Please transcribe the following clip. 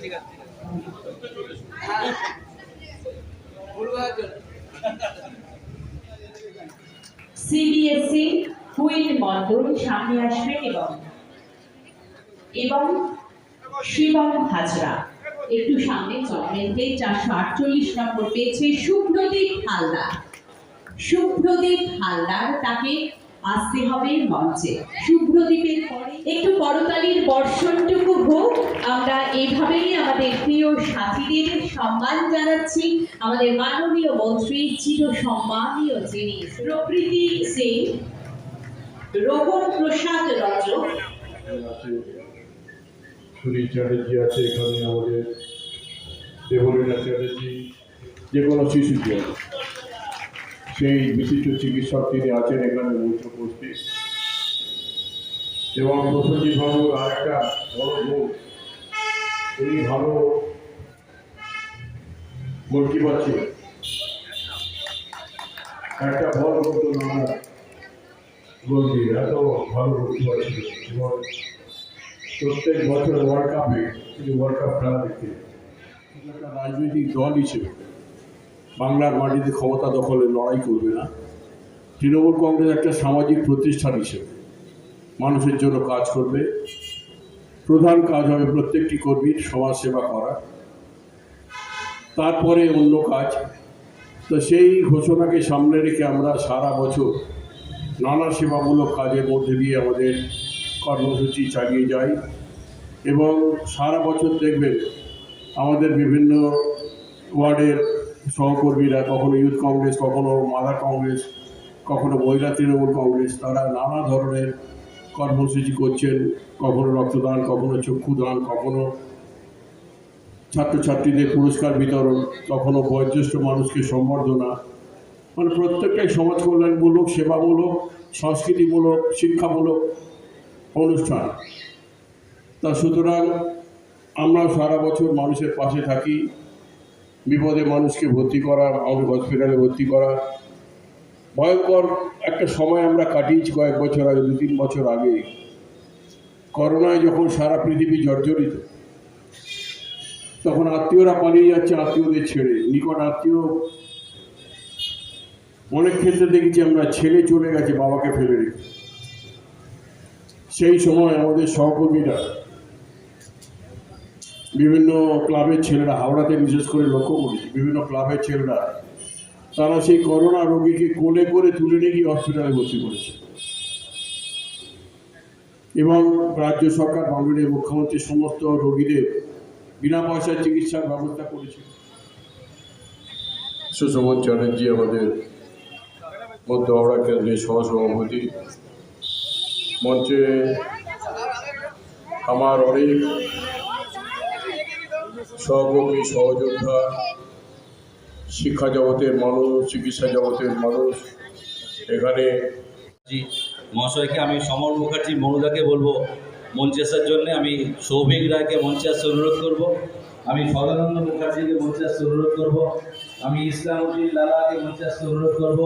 ঠিক আছে CBSE wheel Mondal সামনে আসবেন এবং এবং শিবম হাজরা একটু সামনে চলমেন্টে চারশো আটচল্লিশ নম্বর পেয়েছে শুভ্রদীপ হালদার। শুভ্রদীপ হালদার তাকে আসতে হবে মঞ্চে। শুভ্রদীপের পরে একটু করতালির বর্ষণটুকু হোক, আমরা এভাবেই আমাদের প্রিয় সাথীদের সম্মান জানাচ্ছি। আমাদের মাননীয় মন্ত্রী চির সম্মানীয় যিনি প্রকৃতি সিং রোহন প্রসাদ আছে সুনীল চ্যাটার্জি আছে এখানে আমাদের, দেবলীনা চ্যাটার্জি, যে কোনো আছে। সেই বিশিষ্ট চিকিৎসক তিনি আছেন এখানে মঞ্চ উপস্থিত। এবং প্রসেনজিৎ বাবুর আর একটা বড় গুণ উনি ভালো গোলকিপার ছিলেন একটা বল করতো না গোল এত ভালো গোলকিপার ছিল এবং প্রত্যেক বছর ওয়ার্ল্ড কাপে তিনি ওয়ার্ল্ড কাপ খেলা দেখতে। একটা রাজনৈতিক দল হিসেবে। বাংলার মাটিতে ক্ষমতা দখলে লড়াই করবে না। তৃণমূল কংগ্রেস একটা সামাজিক প্রতিষ্ঠান হিসেবে। মানুষের জন্য কাজ করবে। প্রধান কাজ হবে প্রত্যেকটি কর্মীর সমাজ সেবা করা। তারপরে অন্য কাজ। তো সেই ঘোষণাকে সামনে রেখে আমরা সারা বছর নানা সেবামূলক কাজের মধ্যে দিয়ে আমাদের কর্মসূচি চালিয়ে যাই এবং সারা বছর দেখবেন আমাদের বিভিন্ন ওয়ার্ডের সহকর্মীরা, কখনো ইউথ কংগ্রেস, কখনো মাদার কংগ্রেস, কখনো মহিলা তৃণমূল কংগ্রেস, তারা নানা ধরনের কর্মসূচি করছেন। কখনো রক্তদান, কখনো চক্ষুদান, কখনো ছাত্রছাত্রীদের পুরস্কার বিতরণ, কখনো বয়োজ্যেষ্ঠ মানুষকে সম্বর্ধনা। মানে প্রত্যেকটাই সমাজ কল্যাণমূলক, সেবামূলক, সংস্কৃতিমূলক, শিক্ষামূলক অনুষ্ঠান। তা সুতরাং আমরা সারা বছর মানুষের পাশে থাকি। বিপদে মানুষকে ভর্তি করা, আমাদের হসপিটালে ভর্তি করা। ভয়ঙ্কর একটা সময় আমরা কাটিয়েছি কয়েক বছর আগে দু তিন বছর আগে। করোনায় যখন সারা পৃথিবী জর্জরিত, তখন আত্মীয়রা পালিয়ে যাচ্ছে, আত্মীয়দের ছেড়ে। নিকট আত্মীয়, অনেক ক্ষেত্রে দেখেছি আমরা ছেলে চলে গেছে, বাবাকে ফেলে রেখে। সেই সময় আমাদের সহকর্মীরা বিভিন্ন ক্লাবের ছেলেরা হাওড়াতে বিশেষ করে লক্ষ্য করেছি বিভিন্ন ক্লাবের ছেলেরা। তারা সেই করোনা রোগীকে কোলে করে তুলে নিয়ে গিয়ে হসপিটালে ভর্তি করেছে। এবং রাজ্য সরকার, মাননীয় মুখ্যমন্ত্রী সমস্ত রোগীদের বিনা পয়সায় চিকিৎসার ব্যবস্থা করেছে। সুশোভন চ্যাটার্জি আমাদের মধ্য হাওড়া কেন্দ্রের সহসভাপতি। মঞ্চে আমার অনেক সহকর্মী সহযোদ্ধা, শিক্ষা জগতের মানুষ, চিকিৎসা জগতের মানুষ, এখানে জি, মহাশয়কে আমি সমর মুখার্জি মনুদাকে বলব মঞ্চে আসার জন্য আমি সৌভিক রায়কে মঞ্চে আসতে অনুরোধ করব, আমি সদানন্দ মুখার্জিকে মঞ্চে আসতে অনুরোধ করব, আমি ইসলাম ইসলামউদ্দিন লালাকে মঞ্চে আসতে অনুরোধ করব।